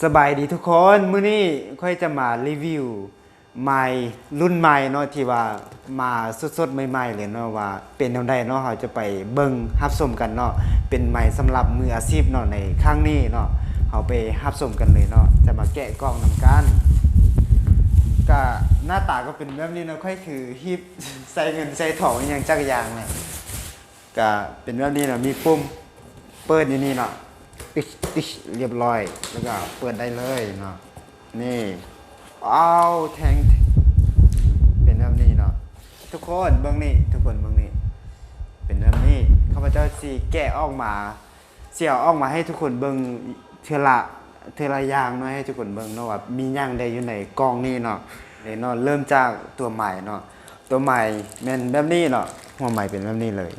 สบายดีทุกคนมื้อนี้ค่อยจะมารีวิวไม้รุ่นใหม่เนาะที่ว่ามาสดๆใหม่ๆเลยเนาะว่า เป็นแนวใดเนาะเราจะไปเบิ่งรับชมกันเนาะเป็นไม้สำหรับมืออาชีพเนาะในครั้งนี้เนาะเราไปรับชมกันเลยเนาะจะมาแกะกล่องนำกันก็หน้าตาก็เป็นแบบนี้เนาะค่อยคือฮิปใส่เงินใส่ทองอย่างจักอย่างเนี่ยก็เป็นแบบนี้เนาะมีปุ่มเปิดอยู่นี่เนาะ ติ๊กติ๊กเรียบร้อย แล้วก็เปิดได้เลยเนาะนี่เอาแทงเป็นแบบนี้เนาะทุกคนเบื้องนี้ทุกคนเบื้องนี้ เป็นแบบนี้ข้าพเจ้าสีแกะออกมา เสี่ยวออกมาให้ทุกคนเบิ่งเทละเทละยางเนาะให้ทุกคนเบิ่งเนาะว่ามีหยังใดอยู่ในกองนี้เนาะนี่เนาะเริ่มจากตัวใหม่เนาะตัวใหม่แม่นแบบนี้เนาะหัวใหม่เป็นแบบนี้เลย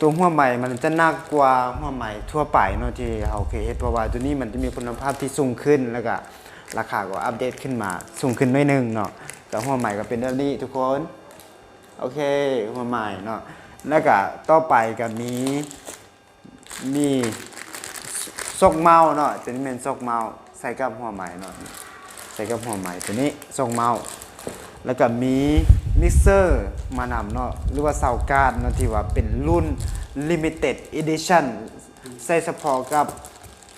ตัวหัวใหม่มันจะนักกว่าหัวใหม่ทั่วไปเนาะที่เราเคยเฮ็ดเพราะว่าตัวนี้มันจะมีคุณภาพที่สูงขึ้นแล้วก็ราคาก็อัปเดตขึ้นมาสูงขึ้นหน้อยหนึงเนาะแต่หัวใหม่ก็เป็นแบบนี้ทุกคนโอเคหัวใหม่เนาะแล้วก็ต่อไปก็มีมีซกเมาเนาะตัวนี้เป็นซกเมาใส่กับหัวใหม่เนาะใส่กับหัวใหม่ตัวนี้ซกเมา แล้วก็มีมิกเซอร์มานำเนาะหรือว่าเสาการ์ดเนาะที่ว่าเป็นรุ่น Limited Edition ใส่เฉพาะกับ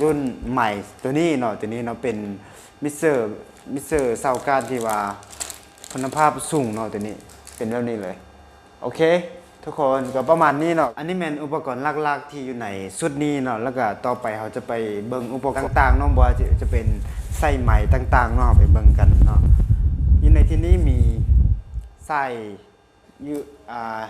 รุ่นใหม่ตัวนี้เนาะตัวนี้เนาะเป็นมิกเซอร์มิกเซอร์เสาการ์ดที่ว่าคุณภาพสูงเนาะตัวนี้เป็นแบบนี้เลย โอเค ทุกคนก็ประมาณนี้เนาะอันนี้เป็นอุปกรณ์หลักๆที่อยู่ในชุดนี้เนาะแล้วก็ต่อไปเขาจะไปเบิ่งอุปกรณ์ต่างๆเนาะบ่ว่าจะเป็นไส้ไหม่ต่างๆเนาะไปเบิ่งกันเนาะ ในที่นี้มีไส้ยูอ่า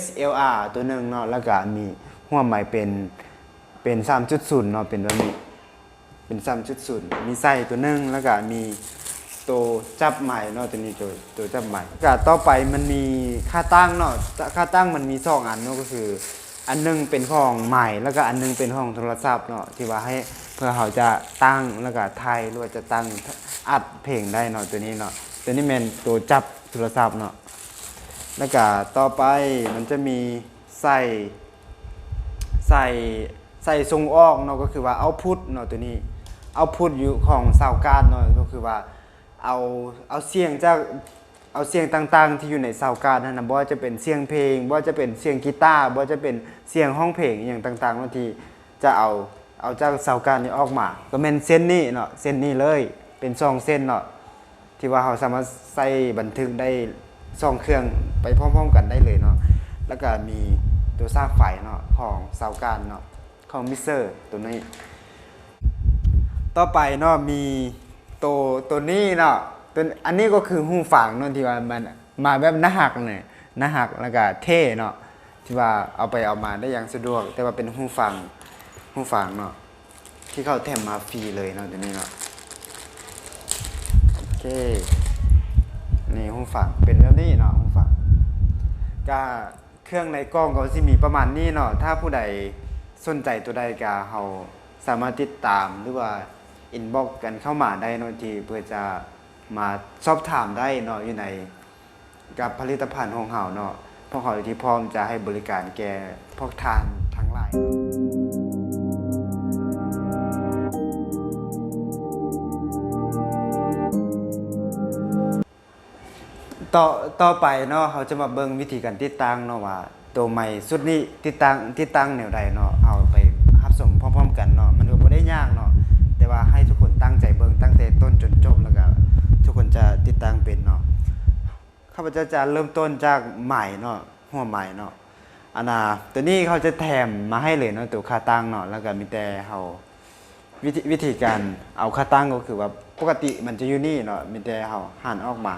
SLR ตัวหนึ่งเนาะแล้วก็มีหัวใหม่เป็นเป็น3.0เนาะเป็นแบบนี้เป็น3.0มีไส้ตัวหนึ่งแล้วก็มีตัวจับใหม่เนาะตัวนี้ตัวตัวจับใหม่ก็ต่อไปมันมีค่าตั้งเนาะค่าตั้งมันมีสองอันเนาะก็คือ อันหนึงเป็นของใหม่แล้วก็อันหนึงเป็นของโทรศัพท์เนาะที่ว่าให้เพื่อเขาจะตั้งแล้วก็ไทยหรือว่าจะตั้งอัดเพลงได้เนาะตัวนี้เนาะ ตัวนี้เป็นตัวจับโทรศัพท์เนาะแล้วก็ต่อไปมันจะมีใส่ใส่ใส่ทรงออกเนาะก็คือว่าเอาพุทเนาะตัวนี้เอาพุทอยู่ของสาวการเนาะก็คือว่าเอาเอาเสียงจากเอาเสียงต่างๆ ที่อยู่ในซาวการ์ดนั่นนะบ่ว่าจะเป็นเสียงเพลงบ่ว่าจะเป็นเสียงกีตาร์บ่ว่าจะเป็นเสียงห้องเพลงอย่างต่างๆบางทีจะเอาเอาจากซาวการ์ดนี้ออกมา ก็แม่นเส้นนี้เนาะเส้นนี้เลยเป็นซองเส้นเนาะ ที่ว่าเราสามารถใส่บันทึกได้ซองเครื่องไปพร้อมๆกันได้เลยเนาะแล้วก็มีตัวซากไฟเนาะของเซาการ์เนาะของมิเซอร์ตัวนี้ ต่อไปเนาะมีตัวตัวนี้เนาะตัวอันนี้ก็คือหูฝังเนาะที่ว่ามันมาแบบหน้าหักเนี่ยหน้าหักแล้วก็เท่เนาะที่ว่าเอาไปเอามาได้อย่างสะดวก แต่ว่าเป็นหูฟังหูฟังเนาะที่เขาแถมมาฟรีเลยเนาะตัวนี้เนาะ เค นี่หูฟังเป็นแบบนี้เนาะหูฟังก็เครื่องในกล้องก็สิมีประมาณนี้เนาะถ้าผู้ใดสนใจตัวใดก็เราสามารถติดตามหรือว่าอินบ็อกกันเข้ามาได้เนาะที่เพื่อจะมาสอบถามได้เนาะอยู่ในกับผลิตภัณฑ์ของเราเนาะพวกเขาที่พร้อมจะให้บริการแก่พวกทานทั้งหลาย ต่อต่อไปเนาะเขาจะมาเบิ่งวิธีการติดตั้งเนาะว่า ตัวใหม่สุดนี้ติดตั้งติดตั้งแนวใดเนาะเอาไปรับชมพร้อมๆ กันเนาะมันก็บ่ได้ยากเนาะแต่ว่าให้ทุกคนตั้งใจเบิ่งตั้งแต่ต้นจนจบแล้วก็ทุกคนจะติดตั้งเป็นเนาะข้าพเจ้าจะเริ่มต้นจากใหม่เนาะหัวใหม่เนาะอันน่ะตัวนี้เขาจะแถมมาให้เลยเนาะตัวค่าตั้งเนาะแล้วก็มีแต่เฮาวิธีวิธีการเอาค่าตั้งก็คือว่าปกติมันจะอยู่นี่เนาะมีแต่เฮาหันออกมา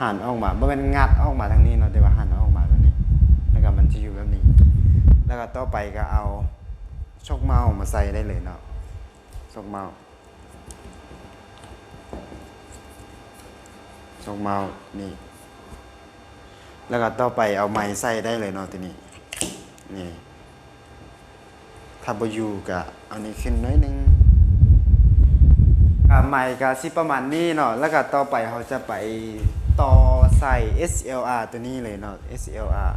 หันออกมาบ่แม่นงัดออกมาทางนี้เนาะแต่ว่าหันออกมาแบบนี้ แล้วก็มันจะอยู่แบบนี้ แล้วก็ต่อไปก็เอาชกเมาส์มาใส่ได้เลยเนาะชกเมาส์ชกเมาส์นี่ แล้วก็ต่อไปเอาไม้ใส่ได้เลยเนาะทีนี้นี่ถ้าบอยู่ก็เอานี้ขึ้นน้อยนึงอ่าใหม่ก็สิประมาณนี้เนาะแล้วก็ต่อไปเขาจะไป ต่อใส่ SLR ตัวนี้เลยเนาะ SLR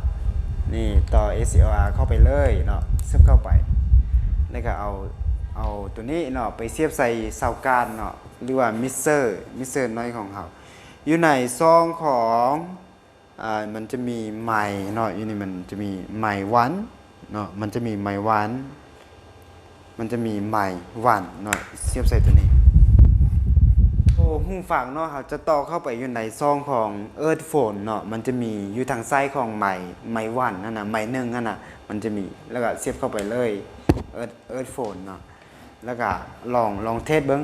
นี่ต่อ SLR เข้าไปเลยเนาะซึบเข้าไป แล้วก็เอาเอาตัวนี้เนาะไปเสียบใส่เสาการเนาะหรือว่ามิเซอร์มิเซอร์น้อยของเขาอยู่ในซองของอ่ามันจะมีไม้เนาะอยู่นี่มันจะมีไม้วันเนาะมันจะมีไม้วัน มันจะมีไม้วันเนาะเสียบใส่ตัวนี้ อ้หูฟังเนาะเขาจะต่อเข้าไปอยู่ในซองของเอิร์ธโฟนเนาะมันจะมีอยู่ทางซ้ของไม้ไม้วันนั่นน่ะไม้หนึ่งนั่นน่ะมันจะมีแล้วก็เสียบเข้าไปเลยเอิร์ธเอิร์ธโฟนเนาะแล้วก็ลองลองเทสเบิ้ง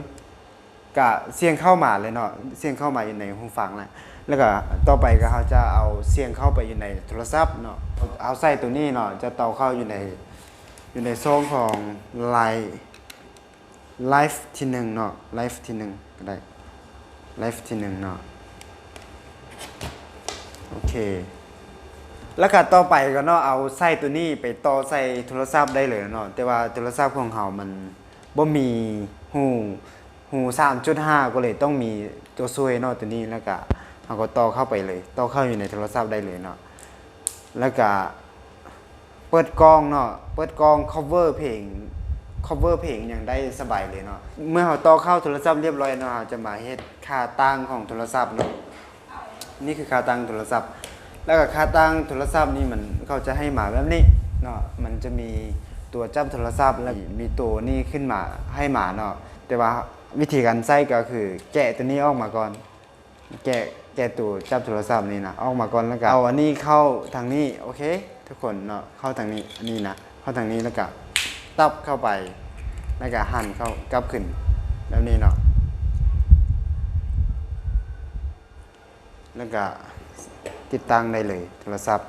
กะเสียงเข้ามาเลยเนาะเสียงเข้ามาอยู่ในหูฟังแหละแล้วก็ต่อไปก็เขาจะเอาเสียงเข้าไปอยู่ในโทรศัพท์เนาะเอาใส่ตัวนี้เนาะจะต่อเข้าอยู่ในอยู่ในซองของไลฟ์ไลฟ์ที่หนึ่งเนาะไลฟ์ที่หนึ่งก็ได้ ไลฟ์ที่หนึ่งเนาะโอเค แล้วก็ต่อไปก็เนาะเอาไส้ตัวนี้ไปต่อใส่โทรศัพท์ได้เลยเนาะแต่ว่าโทรศัพท์ของเขามันบ่มีหูหู3.5ก็เลยต้องมีตัวช่วยเนาะตัวนี้แล้วก็เราก็ต่อเข้าไปเลยต่อเข้าอยู่ในโทรศัพท์ได้เลยเนาะแล้วก็เปิดกล้องเนาะเปิดกล้อง cover เพลง cover เพลงอย่างได้สบายเลยเนาะเมื่อเราต่อเข้าโทรศัพท์เรียบร้อยเนาะเราจะมาเฮ็ดค่าตั้งของโทรศัพท์เนาะนี่คือค่าตั้งโทรศัพท์ แล้วก็ค่าตั้งโทรศัพท์นี่มันเขาจะให้มาแบบนี้เนาะมันจะมีตัวจับโทรศัพท์แล้วมีตัวนี่ขึ้นมาให้มาเนาะแต่ว่าวิธีการใช้ก็คือ แกะตัวนี้ออกมาก่อน แกะแกะตัวจับโทรศัพท์นี่นะออกมาก่อนแล้วก็เอาอันนี้เข้าทางนี้โอเค ทุกคนเนาะเข้าทางนี้อันนี้นะเข้าทางนี้แล้วก็ ตับเข้าไป แล้วก็หั่นเข้ากลับขึ้น แบบนี้เนาะแล้วก็ติดตั้งได้เลย โทรศัพท์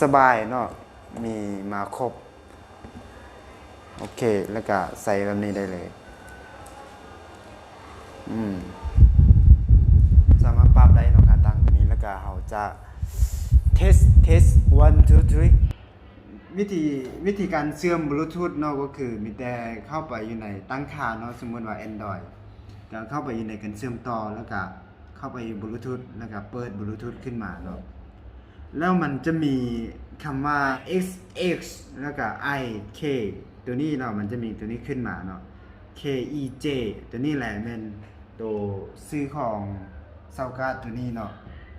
สบายเนาะมีมาครบ โอเค แล้วก็ใส่แบบนี้ได้เลย อืมสามารถปรับได้เนาะค่ะตั้งตัวนี้แล้วก็เราจะ test test one two three วิธีวิธีการเชื่อมบลูทูธเนาะก็คือมีแต่เข้าไปอยู่ในตั้งค่าเนาะสมมติว่า Android ก็เข้าไปอยู่ในการเชื่อมต่อแล้วก็เข้าไปบลูทูธแล้วก็เปิดบลูทูธขึ้นมาเนาะแล้วมันจะมีคำว่า x x แล้วก็ i k ตัวนี้เนาะมันจะมีตัวนี้ขึ้นมาเนาะ k e j ตัวนี้แหละเป็นตัวซื้อของเซาการ์ดตัวนี้เนาะ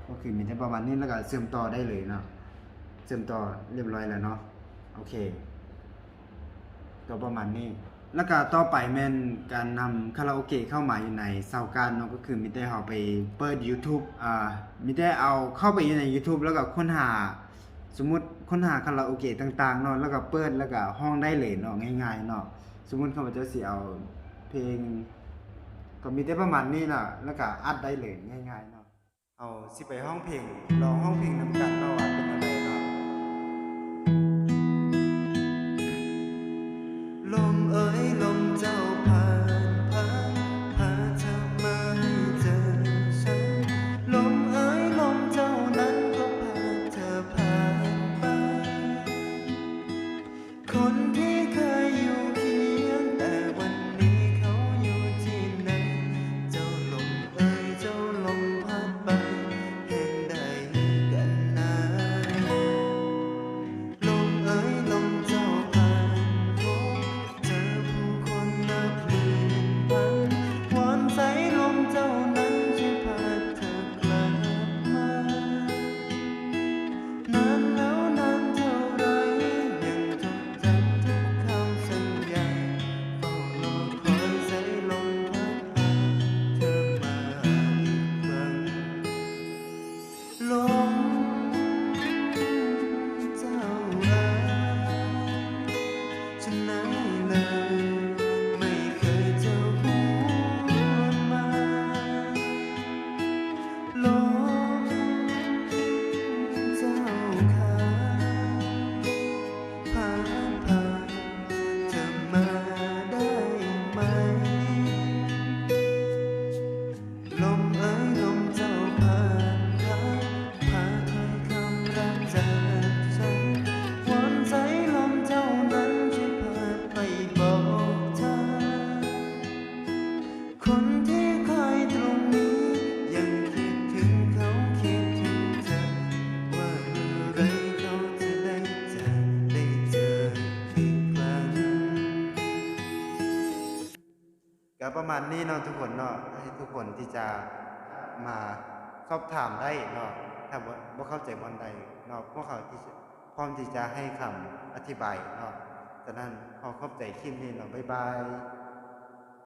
ก็คือมีแต่ประมาณนี้แล้วก็เชื่อมต่อได้เลยเนาะเชื่อมต่อเรียบร้อยแล้วเนาะ โอเค ก็ประมาณนี้ แล้วก็ต่อไปแม่นการนำคาราโอเกะเข้ามาอยู่ในเซาการ์ดเนาะก็คือมีแต่เราไปเปิด YouTube อ่ามีแต่เอาเข้าไปอยู่ใน YouTube แล้วก็ค้นหา สมมุติค้นหาคาราโอเกะต่างๆเนาะแล้วก็เปิดแล้วก็ห้องได้เลยเนาะง่ายๆเนาะสมมุติเขาจะสิเอาเพลงก็มีแต่ประมาณนี้นะแล้วก็อัดได้เลยง่ายๆเนาะ เอาสิไปห้องเพลงลองห้องเพลงน้ำกันเนาะว่าเป็น ก็ประมาณนี้เนาะทุกคนเนาะให้ทุกคนที่จะมาสอบถามได้เนาะถ้าบ่เข้าใจวันใดเนาะพวกเขาที่พร้อมที่จะให้คำอธิบายเนาะฉะนั้นขอขอบใจคลิปนี้เนาะบ๊ายบาย